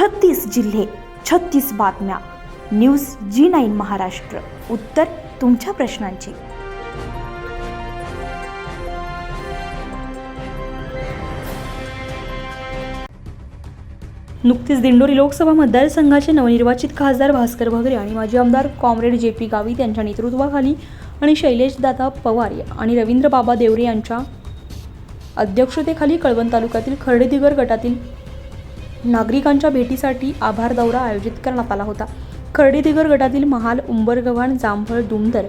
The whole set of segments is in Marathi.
छत्तीस जिल्हे छत्तीस बातम्या. News G nine Maharashtra. उत्तर तुमच्या प्रश्नांची. नुकतीच दिंडोरी लोकसभा मतदारसंघाचे नवनिर्वाचित खासदार भास्कर भगरे आणि माजी आमदार कॉम्रेड जे पी गावित यांच्या नेतृत्वाखाली आणि शैलेशदादा पवार आणि रवींद्र बाबा देवरे यांच्या अध्यक्षतेखाली कळवण तालुक्यातील खर्डेदिगर गटातील नागरिकांच्या भेटीसाठी आभार दौरा आयोजित करण्यात आला होता. खर्डीदिगर गटातील महाल उंबरगव्हाण जांभळ दुमदर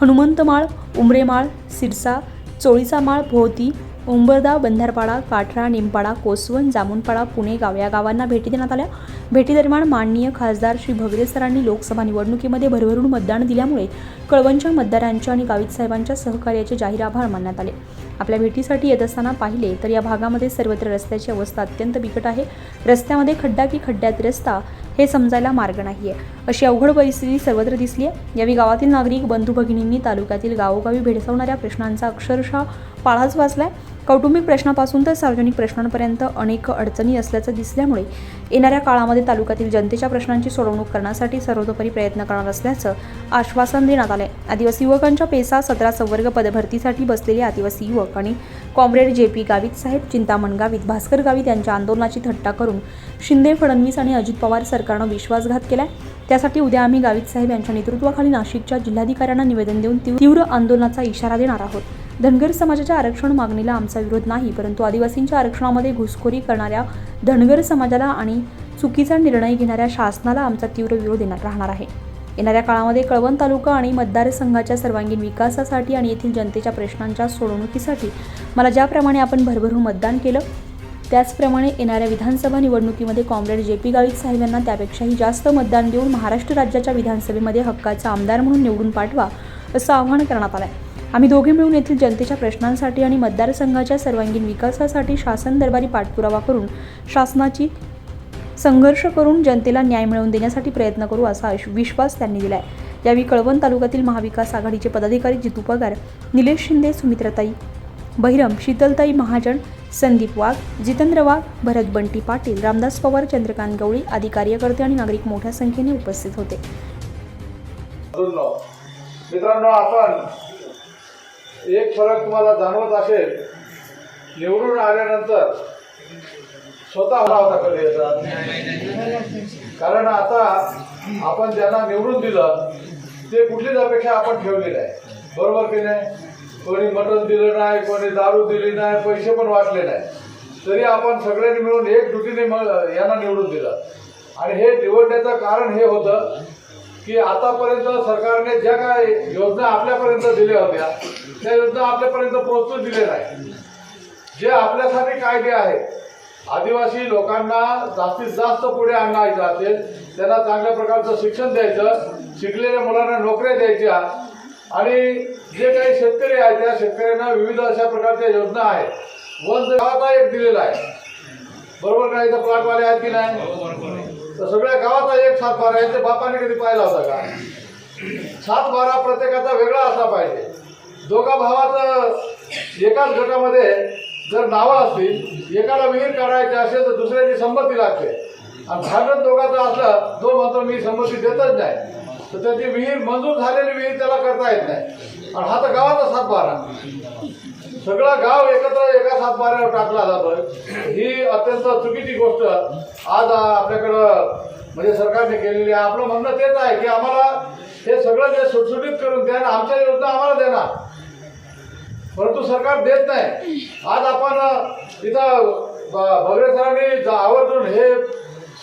हनुमंतमाळ उमरेमाळ सिरसा चोळीचा माळ भोवती उंबरदा बंधारपाडा काठरा निमपाडा कोसवण जामुनपाडा पुणे गाव या गावांना भेटी देण्यात आल्या. भेटीदरम्यान माननीय खासदार श्री भगरे सरांनी लोकसभा निवडणुकीमध्ये भरभरून मतदान दिल्यामुळे कळवणच्या मतदारांच्या आणि गावित साहेबांच्या सहकार्याचे जाहीर आभार मानण्यात आले. आपल्या भेटीसाठी येत असताना पाहिले तर या भागामध्ये सर्वत्र रस्त्याची अवस्था अत्यंत बिकट आहे. रस्त्यामध्ये खड्डा की खड्ड्यात रस्ता हे समजायला मार्ग नाही आहे अशी अवघड परिस्थिती सर्वत्र दिसली आहे यावेळी गावातील नागरिक बंधू भगिनींनी तालुक्यातील गावोगावी भेडसावणाऱ्या प्रश्नांचा अक्षरशः पाळाच वाचला आहे कौटुंबिक प्रश्नापासून तर सार्वजनिक प्रश्नांपर्यंत अनेक अडचणी असल्याचं दिसल्यामुळे येणाऱ्या काळामध्ये तालुक्यातील जनतेच्या प्रश्नांची सोडवणूक करण्यासाठी सर्वतोपरी प्रयत्न करणार असल्याचं आश्वासन देण्यात आलंय. आदिवासी युवकांच्या पेसा सतरा संवर्ग पदभरतीसाठी बसलेले आदिवासी युवक आणि comrade J P Gavit saheb Chintaman Gavit Bhaskar Gavit यांच्या आंदोलनाची थट्टा करून शिंदे फडणवीस आणि अजित पवार सरकारनं विश्वासघात केलाय. त्यासाठी उद्या आम्ही गावित साहेब यांच्या नेतृत्वाखाली नाशिकच्या जिल्हाधिकाऱ्यांना निवेदन देऊन तीव्र आंदोलनाचा इशारा देणार आहोत. धनगर समाजाच्या आरक्षण मागणीला आमचा विरोध नाही परंतु आदिवासींच्या आरक्षणामध्ये घुसखोरी करणाऱ्या धनगर समाजाला आणि चुकीचा निर्णय घेणाऱ्या शासनाला आमचा तीव्र विरोध येणार राहणार आहे. येणाऱ्या काळामध्ये कळवण तालुका आणि मतदारसंघाच्या सर्वांगीण विकासासाठी आणि येथील जनतेच्या प्रश्नांच्या सोडवणुकीसाठी मला ज्याप्रमाणे आपण भरभरून मतदान केलं त्याचप्रमाणे येणाऱ्या विधानसभा निवडणुकीमध्ये कॉम्रेड जे पी गावित साहेब यांना त्यापेक्षाही जास्त मतदान देऊन महाराष्ट्र राज्याच्या विधानसभेमध्ये हक्काचा आमदार म्हणून निवडून पाठवा असं आवाहन करण्यात आलं आहे आम्ही दोघे मिळून येथील जनतेच्या प्रश्नांसाठी आणि मतदारसंघाच्या सर्वांगीण विकासासाठी शासन दरबारी पाठपुरावा करून शासनाची संघर्ष करून जनतेला न्याय मिळवून देण्यासाठी प्रयत्न करू असा विश्वास त्यांनी दिला आहे यावेळी कळवण तालुक्यातील महाविकास आघाडीचे पदाधिकारी जितू पगार निलेश शिंदे सुमित्रताई बहिरम शीतलताई महाजन संदीप वाघ जितेंद्र वाघ भरत बंटी पाटील रामदास पवार चंद्रकांत गवळी आदी कार्यकर्ते आणि नागरिक मोठ्या संख्येने उपस्थित होते. मित्रांनो आपण एक फरक तुम्हाला जाणवत असेल निवडून आल्यानंतर स्वतः दाखल येतात कधी कारण आता आपण ज्यांना निवडून दिलं ते कुठलीच अपेक्षा आपण ठेवलेली आहे. बरोबर की नाही? कोणी मटण दिलं नाही कोणी दारू दिली नाही पैसे पण वाटले नाही. तरी आपण सगळ्यांनी मिळून एक ड्युटीने मग यांना निवडून दिलं. आणि हे निवडण्याचं कारण हे होतं की आतापर्यंत सरकारने ज्या काय योजना आपल्यापर्यंत दिल्या होत्या त्या योजना आपल्यापर्यंत पोहोचून दिल्या नाही जे आपल्यासाठी कायदे आहेत आदिवासी लोकांना जास्तीत जास्त पुढे आणायचं असेल त्यांना चांगल्या प्रकारचं शिक्षण द्यायचं शिकलेल्या मुलांना नोकऱ्या द्यायच्या आणि जे काही शेतकरी आहेत त्या शेतकऱ्यांना विविध अशा प्रकारच्या योजना आहेत. वन गावाचा एक दिलेला आहे. बरोबर नाही? तर प्लॉटवाले आहेत की नाही? तर सगळ्या गावाचा एक सात बारा आहे. ते बापाने कधी पाहिला होता का? सात बारा प्रत्येकाचा वेगळा असला पाहिजे. दोघा भावाचं एकाच गटामध्ये जर नावं असतील एकाला विहीर काढायची असेल तर दुसऱ्याची संमती लागते. आणि भांडण दोघाचं असलं तो म्हणतो मी संमती देतच नाही. तर त्याची विहीर मंजूर झालेली विहीर त्याला करता येत नाही. आणि हा तर गावाचा सातबारा. सगळं गाव एकत्र एका सातबाऱ्यावर टाकला जातोय. ही अत्यंत चुकीची गोष्ट. आज आपल्याकडं म्हणजे सरकारने केलेली आहे. आपलं म्हणणं तेच आहे की आम्हाला हे सगळं जे सुटसुटीत करून द्या आणि आमच्या योजना आम्हाला देणार. परंतु सरकार देत नाही. आज आपण इथं ब- भगरे सरांनी आवर्जून हे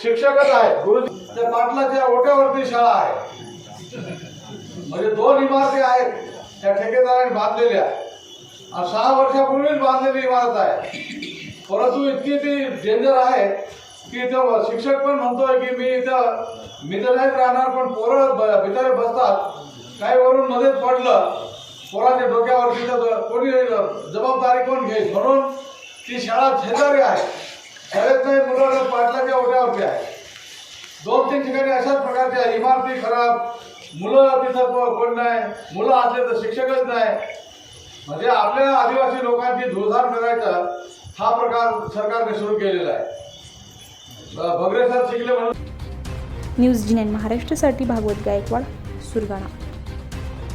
शिक्षकच आहेत. गुरुजी त्या पाटलाच्या ओट्यावरती शाळा आहे. म्हणजे दोन इमारती आहेत. त्या ठेकेदाराने बांधलेल्या. आणि सहा वर्षापूर्वीच बांधलेली इमारत आहे. परंतु इतकी ती डेंजर आहे की इथं शिक्षक पण म्हणतोय की मी इथं मी तर नाहीच राहणार पण पोरं ब- बिचारे बसतात. काही वरून मध्येच पडलं. पोराच्या डोक्यावर तिथं कोणी जबाबदारी कोण घेईल? म्हणून ती शाळा शेजारी आहे. शाळेत नाही मुलं पाटलाच्या ओट्यावरती आहे. दोन तीन ठिकाणी अशाच प्रकारच्या इमारती खराब मुलं तिथं कोण नाही मुलं असले तर शिक्षकच नाही. म्हणजे आपल्या आदिवासी लोकांची धुळधार करायचा हा प्रकार सरकारने सुरू केलेला आहे. भगरे सर शिकले म्हणून. न्यूज जी महाराष्ट्रासाठी भागवत गायकवाड सुरगाणा.